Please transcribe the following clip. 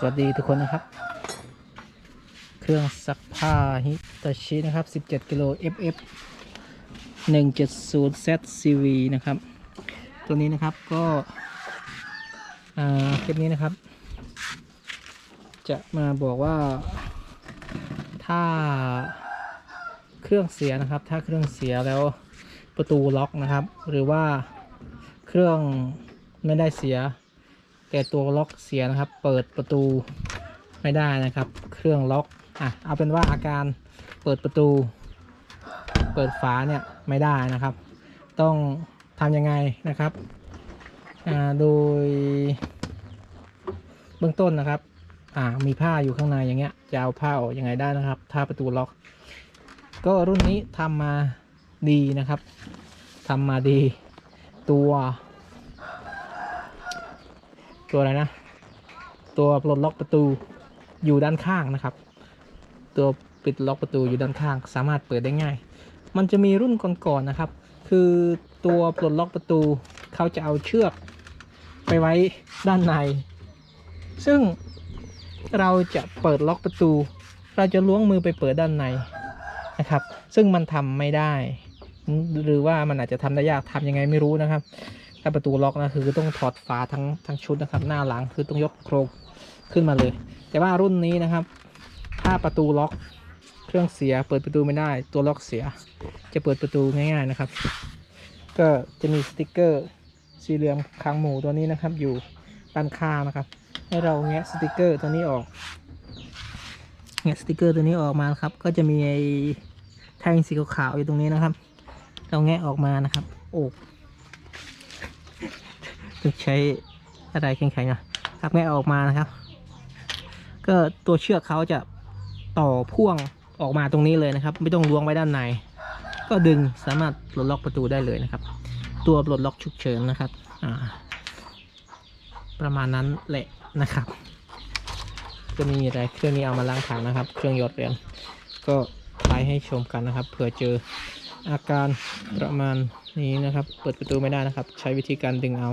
สวัสดีทุกคนนะครับ เครื่องซักผ้าฮิตาชินะครับ 17 กิโล FF 170 ZCV นะครับ ตัวนี้นะครับก็อ่าคลิปนี้นะครับ จะมาบอกว่า ถ้าเครื่องเสียนะครับ ถ้าเครื่องเสียแล้วประตูล็อกนะครับ หรือว่าเครื่องไม่ได้เสีย แต่ตัวล็อกเสียนะครับ เปิดประตูไม่ได้นะครับ เครื่องล็อกอะเอาเป็นว่าอาการเปิดประตู เปิดฝาเนี่ยไม่ได้นะครับ ต้องทำยังไงนะครับอ่าโดย เบื้องต้นนะครับอ่ามีผ้าอยู่ข้างในอย่างเงี้ยจะเอาผ้าออกยังไงได้นะครับ ถ้าประตูล็อก ก็รุ่นนี้ทำมาดีนะครับทำมาดีตัว ตัวอะไรนะ ตัวปลดล็อกประตูอยู่ด้านข้างนะครับ ตัวปิดล็อกประตูอยู่ด้านข้าง สามารถเปิดได้ง่าย มันจะมีรุ่นก่อนๆนะครับ คือตัวปลดล็อกประตูเขาจะเอาเชือกไปไว้ด้านใน ซึ่งเราจะเปิดล็อกประตู เราจะล้วงมือไปเปิดด้านในนะครับ ซึ่งมันทำไม่ได้ หรือว่ามันอาจจะทำได้ยากทำยังไงไม่รู้นะครับ ถ้าประตูล็อกนะคือต้องถอดฝาทั้งทั้งชุดนะครับ หน้าหลังคือต้องยกโครงขึ้นมาเลย แต่ว่ารุ่นนี้นะครับ ถ้าประตูล็อกเครื่องเสียเปิดประตูไม่ได้ ตัวล็อกเสีย จะเปิดประตูง่ายๆนะครับ ก็จะมีสติกเกอร์สี่เหลี่ยมคางหมูตัวนี้นะครับ อยู่ด้านข้างนะครับ ให้เราแงะสติกเกอร์ตัวนี้ออกแงะสติกเกอร์ตัวนี้ออกมาครับ ก็จะมีไอ้แท่งสีขาวๆอยู่ตรงนี้นะครับ เราแงะออกมานะครับ โอ้ ต้องใช้อะไรแข็งๆนะครับแงะออกมานะครับ ก็ตัวเชือกเขาจะต่อพ่วงออกมาตรงนี้เลยนะครับ ไม่ต้องล้วงไว้ด้านใน ก็ดึงสามารถปลดล็อกประตูได้เลยนะครับ ตัวปลดล็อกฉุกเฉินนะครับอ่าประมาณนั้นแหละนะครับก็มีอะไรเครื่องนี้เอามาล้างถังนะครับ เครื่องหยดเหรียญก็ไปให้ชมกันนะครับเผื่อเจออาการประมาณนี้นะครับ เปิดประตูไม่ได้นะครับ ใช้วิธีการดึงเอา